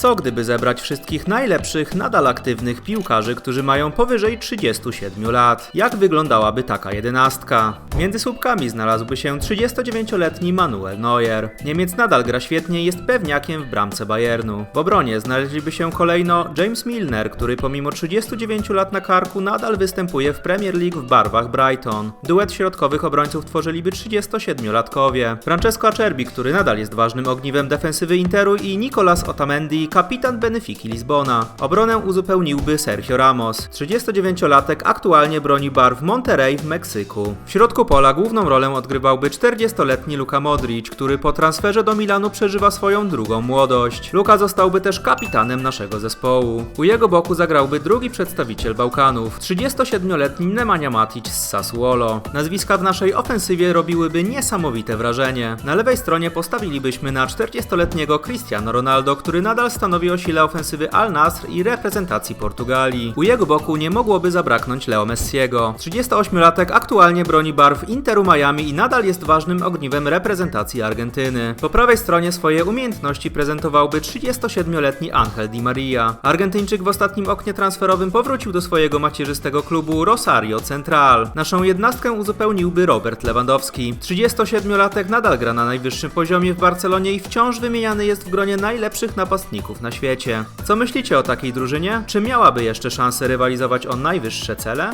Co gdyby zebrać wszystkich najlepszych, nadal aktywnych piłkarzy, którzy mają powyżej 37 lat? Jak wyglądałaby taka jedenastka? Między słupkami znalazłby się 39-letni Manuel Neuer. Niemiec nadal gra świetnie i jest pewniakiem w bramce Bayernu. W obronie znaleźliby się kolejno James Milner, który pomimo 39 lat na karku nadal występuje w Premier League w barwach Brighton. Duet środkowych obrońców tworzyliby 37-latkowie. Francesco Acerbi, który nadal jest ważnym ogniwem defensywy Interu i Nicolas Otamendi, kapitan Benefiki Lizbona. Obronę uzupełniłby Sergio Ramos. 39-latek aktualnie broni barw Monterrey w Meksyku. W środku pola główną rolę odgrywałby 40-letni Luka Modric, który po transferze do Milanu przeżywa swoją drugą młodość. Luka zostałby też kapitanem naszego zespołu. U jego boku zagrałby drugi przedstawiciel Bałkanów, 37-letni Nemanja Matic z Sassuolo. Nazwiska w naszej ofensywie robiłyby niesamowite wrażenie. Na lewej stronie postawilibyśmy na 40-letniego Cristiano Ronaldo, który nadal stanowi o sile ofensywy Al Nasr i reprezentacji Portugalii. U jego boku nie mogłoby zabraknąć Leo Messiego. 38-latek aktualnie broni barw Interu Miami i nadal jest ważnym ogniwem reprezentacji Argentyny. Po prawej stronie swoje umiejętności prezentowałby 37-letni Angel Di Maria. Argentyńczyk w ostatnim oknie transferowym powrócił do swojego macierzystego klubu Rosario Central. Naszą jednostkę uzupełniłby Robert Lewandowski. 37-latek nadal gra na najwyższym poziomie w Barcelonie i wciąż wymieniany jest w gronie najlepszych napastników na świecie. Co myślicie o takiej drużynie? Czy miałaby jeszcze szansę rywalizować o najwyższe cele?